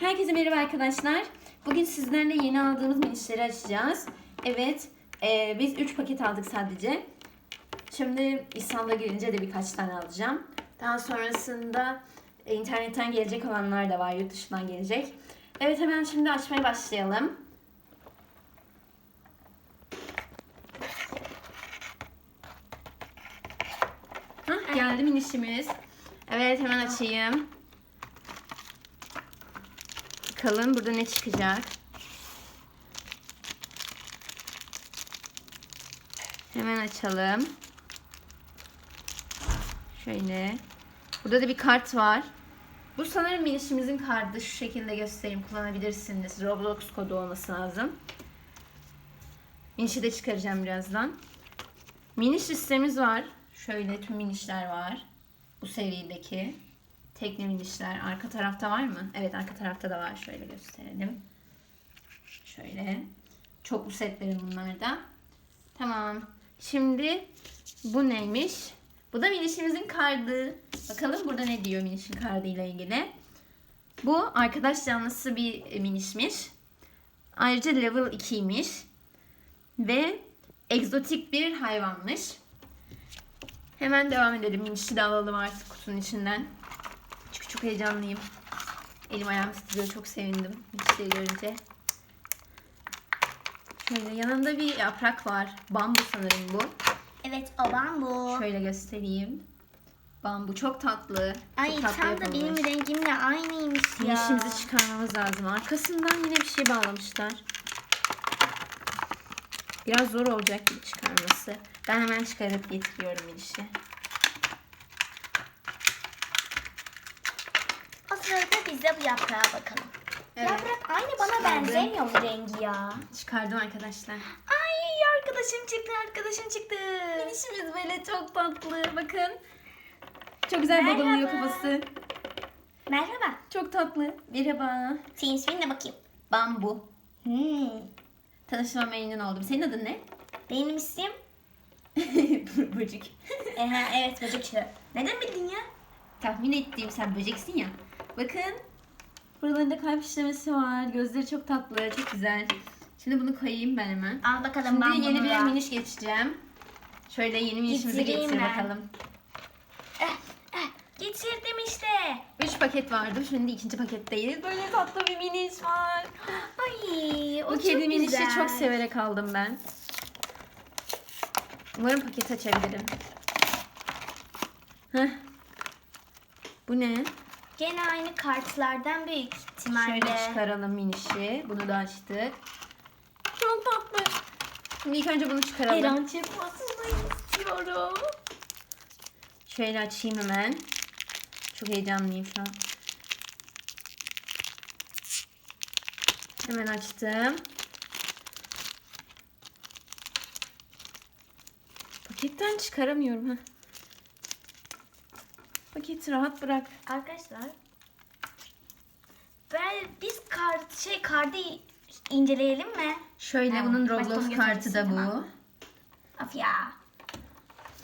Herkese merhaba arkadaşlar. Bugün sizlerle yeni aldığımız minişleri açacağız. Evet, e, biz 3 paket aldık sadece. Şimdi İstanbul'a gelince de birkaç tane alacağım. Daha sonrasında internetten gelecek olanlar da var, yurt dışından gelecek. Evet, hemen şimdi açmaya başlayalım. Hah, geldi minişimiz. Evet, hemen açayım. Bakalım burada ne çıkacak. Hemen açalım. Şöyle. Burada da bir kart var. Bu sanırım minişimizin kartı. Şu şekilde göstereyim. Kullanabilirsiniz. Roblox kodu olması lazım. Minişi de çıkaracağım birazdan. Miniş listemiz var. Şöyle tüm minişler var. Bu seviyedeki. Tekne minişler. Arka tarafta var mı? Evet arka tarafta da var. Şöyle gösterelim. Şöyle. Çoklu setlerim bunlar da. Tamam. Şimdi bu neymiş? Bu da minişimizin kardı. Bakalım burada ne diyor minişin kardı ile ilgili. Bu arkadaş canlısı bir minişmiş. Ayrıca level 2'ymiş. Ve egzotik bir hayvanmış. Hemen devam edelim. Minişi de alalım artık kutunun içinden. Çünkü çok heyecanlıyım. Elim ayağım titriyor. Çok sevindim minişleri görünce. Şöyle yanında bir yaprak var. Bambu sanırım bu. Evet o bambu. Şöyle göstereyim. Bambu çok tatlı. Ay çok tatlı tam da benim rengimle aynıymış ya. Minişimizi çıkarmamız lazım. Arkasından yine bir şey bağlamışlar. Biraz zor olacak gibi çıkarması. Ben hemen çıkarıp getiriyorum minişi. O sırada biz de bu yaprağa bakalım. Evet. Yaprak aynı bana Çıkardım. benzemiyor bu rengi ya. Çıkardım arkadaşlar. Ay arkadaşım çıktı arkadaşım çıktı. Minişimiz böyle çok tatlı. Bakın. Çok güzel Merhaba. babılıyor kafası. Merhaba. Çok tatlı. Merhaba. Senin ismin ne bakayım? Bambu. Hmm. Tanışma memnun oldum. Senin adın ne? Benim ismim? Böcek. Ehe, evet böcekçi. Neden bildin ya? Tahmin ettiğim sen böceksin ya. Bakın. Buralarında kalp işlemesi var. Gözleri çok tatlı. Çok güzel. Şimdi bunu koyayım ben hemen. Al bakalım Şimdi bambunu yeni bir ya. miniş geçeceğim. Şöyle yeni minişimizi Getireyim getir ben. bakalım. Eh, eh, getirdim işte. 3 paket vardı. Şimdi ikinci paketteyiz. Böyle tatlı bir miniş var. Ay o Bu çok kedi minişi güzel. çok severek aldım ben. Umarım paket açabilirim. Heh. Bu ne? Gene aynı kartlardan büyük ihtimalle. Şöyle çıkaralım minişi. Bunu da açtık. Çok tatlı. Şimdi ilk önce bunu çıkaralım. Her an çıkmasını istiyorum. Şöyle açayım hemen. Çok heyecanlıyım şu an. Hemen açtım. Paketten çıkaramıyorum ha. Paketi rahat bırak. Arkadaşlar ben biz kart şey kartı inceleyelim mi? Şöyle Ha, bunun Roblox kartı da bu. getirirsin, Of ya.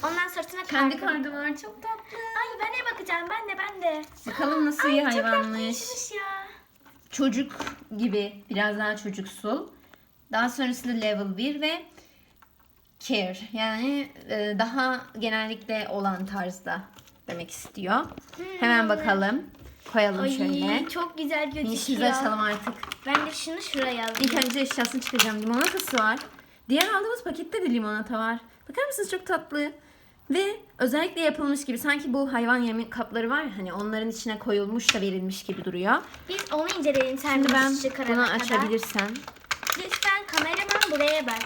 Ondan sonrasına Kendi kartı- kartı var çok tatlı. Ay ben de bakacağım ben de ben de. Bakalım nasıl Ay bir çok hayvanmış. tatlıymış ya. Çocuk gibi biraz daha çocuksul. Daha sonrasında level 1 ve care yani e, daha genellikle olan tarzda demek istiyor. Hemen bakalım. Koyalım Ay şöyle. çok güzel gözüküyor. açalım artık. Ben de şunu şuraya alayım. İlk önce eşyasını çıkaracağım. Limonatası var. Diğer aldığımız pakette de limonata var. Bakar mısınız çok tatlı. Ve özellikle yapılmış gibi sanki bu hayvan yemi kapları var ya hani onların içine koyulmuş da verilmiş gibi duruyor. Biz onu inceleyelim sen Şimdi ben bunu açabilirsem. Lütfen kameraman buraya bak.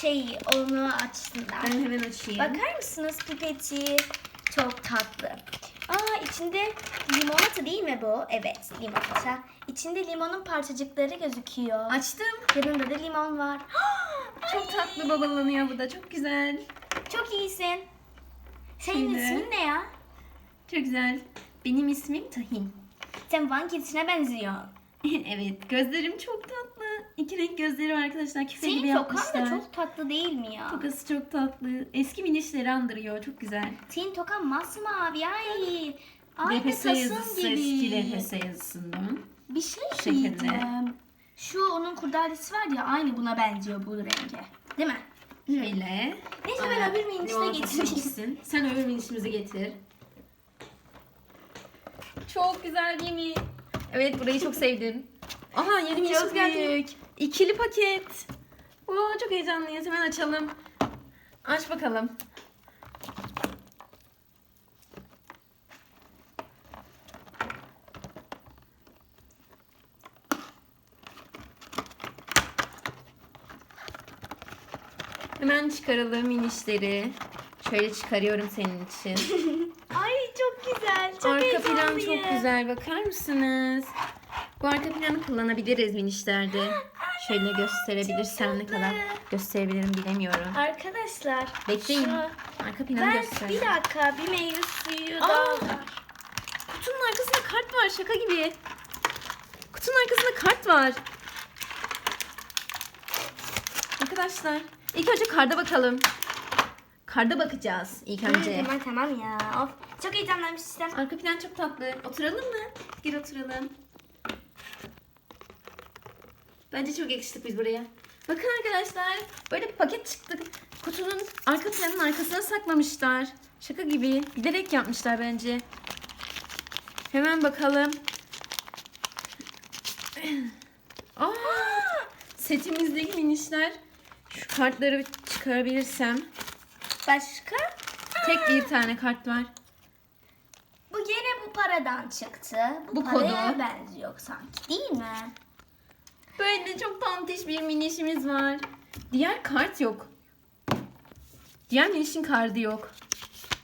Şey onu açsınlar. Ben hemen açayım. Bakar mısınız pipeti? Çok tatlı. Aa içinde limonata değil mi bu? Evet limonata. İçinde limonun parçacıkları gözüküyor. Açtım. Yanında da limon var. Çok tatlı babalanıyor bu da. Çok güzel. Çok iyisin. Senin Şimdi- ismin ne ya? Çok güzel. Benim ismim Tahin. Sen Van kedisine benziyorsun. evet. Gözlerim çok tatlı. İki renk gözleri var arkadaşlar. Gibi Senin tokan yapmışlar. da çok tatlı değil mi ya? Tokası çok tatlı. Eski minişleri andırıyor. Çok güzel. Senin tokan masmavi ay. Aynı DPS tasın yazısı gibi. eski DPS yazısından. Bir şey Şekilde. diyeceğim. Şu onun kurdalesi var ya aynı buna benziyor bu renge. Değil mi? Şöyle. Neyse ben öbür minişine limonatası getireyim. Sen öbür minişimizi getir. Çok güzel değil mi? Evet burayı çok sevdim. Aha yeni minişimiz Çok geldi. İkili paket. Oo, çok heyecanlıyız. Hemen açalım. Aç bakalım. Hemen çıkaralım minişleri. Şöyle çıkarıyorum senin için. Çok arka plan heyecanlıyım. çok güzel. Bakar mısınız? Bu arka planı kullanabiliriz minişlerde. Şöyle gösterebilirsem ne kadar gösterebilirim bilemiyorum. Arkadaşlar. Bekleyin. şu- Arka planı Ben göster. bir dakika bir meyve suyu Aa! daha var. Kutunun arkasında kart var şaka gibi. Kutunun arkasında kart var. Arkadaşlar ilk önce karda bakalım. Karda bakacağız ilk önce. Hı, tamam tamam ya. Of. Çok heyecanlanmıştım. Arka plan çok tatlı. Oturalım mı? Gel oturalım. Bence çok yakıştık biz buraya. Bakın arkadaşlar böyle bir paket çıktı. Kutunun arka planın arkasına saklamışlar. Şaka gibi. Bilerek yapmışlar bence. Hemen bakalım. Aa, setimizdeki minişler. Şu kartları çıkarabilirsem. Başka? Tek bir tane kart var. Paradan çıktı. Bu, Bu paraya kodu. benziyor sanki değil mi? Böyle de çok tantiş bir minişimiz var. Diğer kart yok. Diğer minişin kartı yok.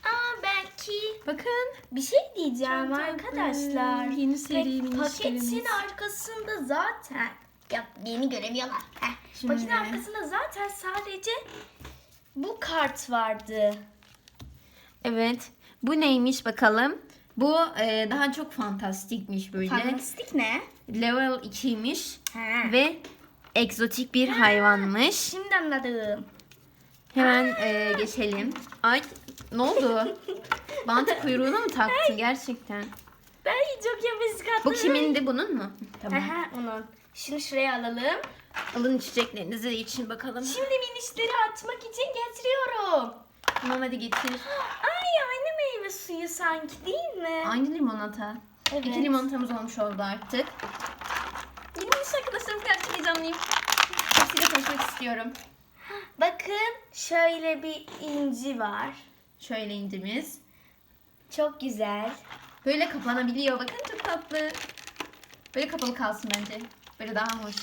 Aa belki Bakın. bir şey diyeceğim Çok tatlı. arkadaşlar. Yeni seri Pek- minişlerimiz. Paketin arkasında zaten ya beni göremiyorlar. Heh. Şimdi- Paketin arkasında zaten sadece bu kart vardı. Evet. Bu neymiş bakalım. Bu e, daha çok fantastikmiş böyle. Fantastik ne? Level 2'ymiş. Ha. Ve egzotik bir hayvanmış. Şimdi anladım. Hemen e, geçelim. Ay ne oldu? Bantı kuyruğuna mı taktın gerçekten? Ben çok yapışkanlı. Bu kimindi bunun mu? Tamam. Aha onun. Şunu şuraya alalım. Alın içeceklerinizi için bakalım. Şimdi minişleri atmak için getiriyorum. Tamam hadi getir. Ay aynı meyve suyu sanki değil mi? Aynı limonata. Evet. İki limonatamız olmuş oldu artık. Yeni arkadaşlarım gerçekten heyecanlıyım. Hepsiyle konuşmak istiyorum. Bakın şöyle bir inci var. Şöyle incimiz. Çok güzel. Böyle kapanabiliyor. Bakın çok tatlı. Böyle kapalı kalsın bence. Böyle daha hoş.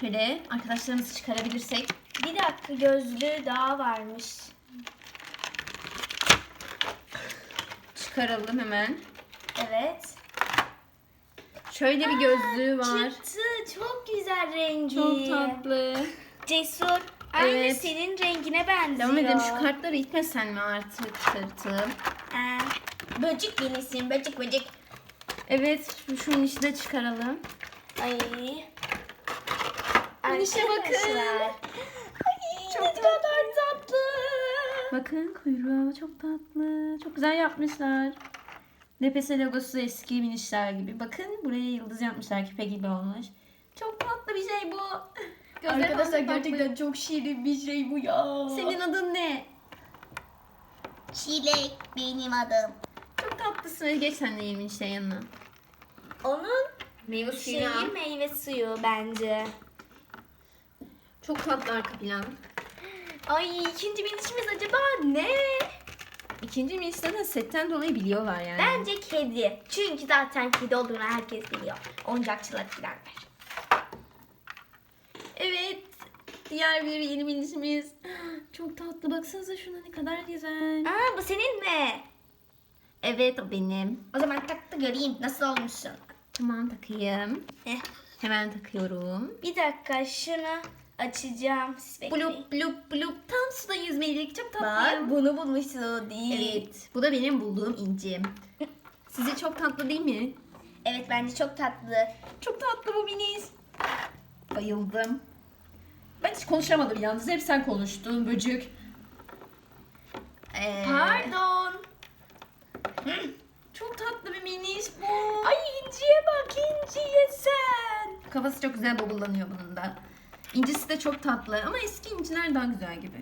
Şöyle arkadaşlarımızı çıkarabilirsek. Bir dakika gözlüğü daha varmış. Çıkaralım hemen. Evet. Şöyle bir gözlüğü var. Çıktı. Çok güzel rengi. Çok tatlı. Cesur. Aynı Evet. senin rengine benziyor. Devam edelim. Şu kartları itmesen mi artık tırtım? Ee, böcek benisin. Böcek böcek. Evet. Şu, şu inişi de çıkaralım. Ay. Minişe bakın. Ay, Çok ne kadar tatlı. Bakın kuyruğu çok tatlı. Çok güzel yapmışlar. LPS logosu eski minişler gibi. Bakın buraya yıldız yapmışlar küpe gibi olmuş. Çok tatlı bir şey bu. Gözleri Arkadaşlar gerçekten çok şirin bir şey bu ya. Senin adın ne? Çilek benim adım. Çok tatlısın. Geç sen de yemin işte yanına. Onun Meyve şeyi meyve suyu bence. Çok tatlı arka plan. Ay ikinci binişimiz acaba ne? İkinci de setten dolayı biliyorlar yani. Bence kedi. Çünkü zaten kedi olduğunu herkes biliyor. Oyuncakçılar bilenler. Evet. Diğer bir yeni minişimiz. Çok tatlı. Baksanıza şuna ne kadar güzel. Aa bu senin mi? Evet o benim. O zaman tak da göreyim nasıl olmuşsun. Tamam takayım. Eh, Hemen takıyorum. bir dakika şunu açacağım. Siz bekleyin. Blup blup blup. Tam suda yüzmelik. Çok tatlı. Bak bunu bulmuşsun değil. Evet. Bu da benim bulduğum incim. Size çok tatlı değil mi? Evet bence çok tatlı. Çok tatlı bu minis. Bayıldım. Ben hiç konuşamadım yalnız. Hep sen konuştun böcük. Ee, Pardon. Çok tatlı bir minis bu. Ay inciye bak inci. Kafası çok güzel bobullanıyor bunun da. İncisi de çok tatlı ama eski inciler daha güzel gibi.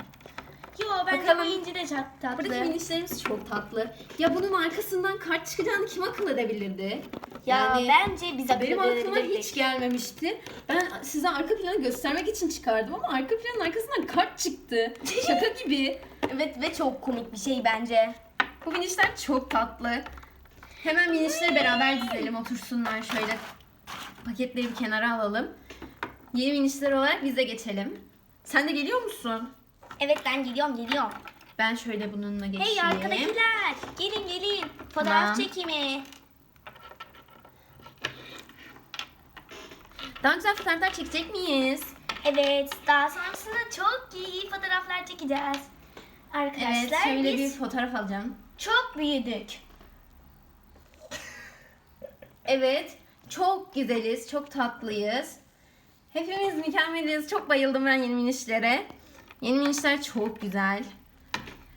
Yo bence Bakalım. bu inci de çok tatlı. Buradaki minişlerimiz çok tatlı. Ya bunun arkasından kart çıkacağını kim akıl edebilirdi? Ya Yani bence biz akıl benim aklıma hiç gelmemişti. Ben size arka planı göstermek için çıkardım ama arka planın arkasından kart çıktı. Şaka gibi. Evet ve çok komik bir şey bence. Bu minişler çok tatlı. Hemen minişleri beraber dizelim otursunlar şöyle. Paketleri bir kenara alalım. Yeni minişler olarak bize geçelim. Sen de geliyor musun? Evet ben geliyorum geliyorum. Ben şöyle bununla geçeyim. Hey arkadakiler gelin gelin. Fotoğraf Tamam. çekimi. Daha güzel fotoğraflar çekecek miyiz? Evet daha sonrasında çok iyi fotoğraflar çekeceğiz. Arkadaşlar Evet şöyle bir biz fotoğraf alacağım. çok büyüdük. Evet çok güzeliz, çok tatlıyız. Hepimiz mükemmeliz. Çok bayıldım ben yeni minişlere. Yeni minişler çok güzel.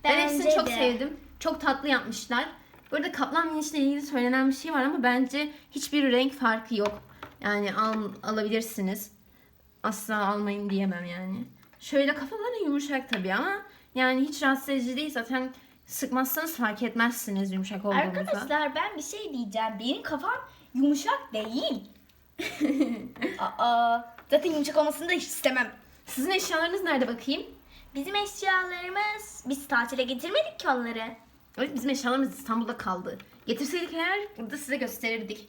Ben hepsini Bence çok de. sevdim. Çok tatlı yapmışlar. Burada kaplan minişle ilgili söylenen bir şey var ama bence hiçbir renk farkı yok. Yani al, alabilirsiniz. Asla almayın diyemem yani. Şöyle kafaları yumuşak tabii ama yani hiç rahatsız edici değil. Zaten sıkmazsanız fark etmezsiniz yumuşak olduğunuzu. Arkadaşlar ben bir şey diyeceğim. Benim kafam yumuşak değil. Aa, zaten yumuşak olmasını da hiç istemem. Sizin eşyalarınız nerede bakayım? Bizim eşyalarımız, biz tatile getirmedik ki onları. Evet bizim eşyalarımız İstanbul'da kaldı. Getirseydik eğer burada size gösterirdik.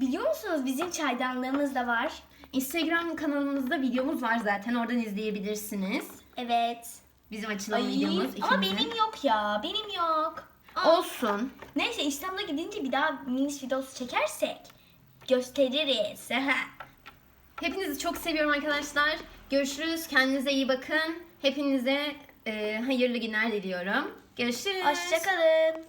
Biliyor musunuz bizim çaydanlığımız da var. Instagram kanalımızda videomuz var zaten. Oradan izleyebilirsiniz. Evet. Bizim açılan Ay, videomuz. ama ikimizin. benim yok ya. Benim yok. Aa, Olsun. Neyse İstanbul'a gidince bir daha miniş videosu çekersek gösteririz. Hepinizi çok seviyorum arkadaşlar. Görüşürüz. Kendinize iyi bakın. Hepinize e, hayırlı günler diliyorum. Görüşürüz. Hoşçakalın.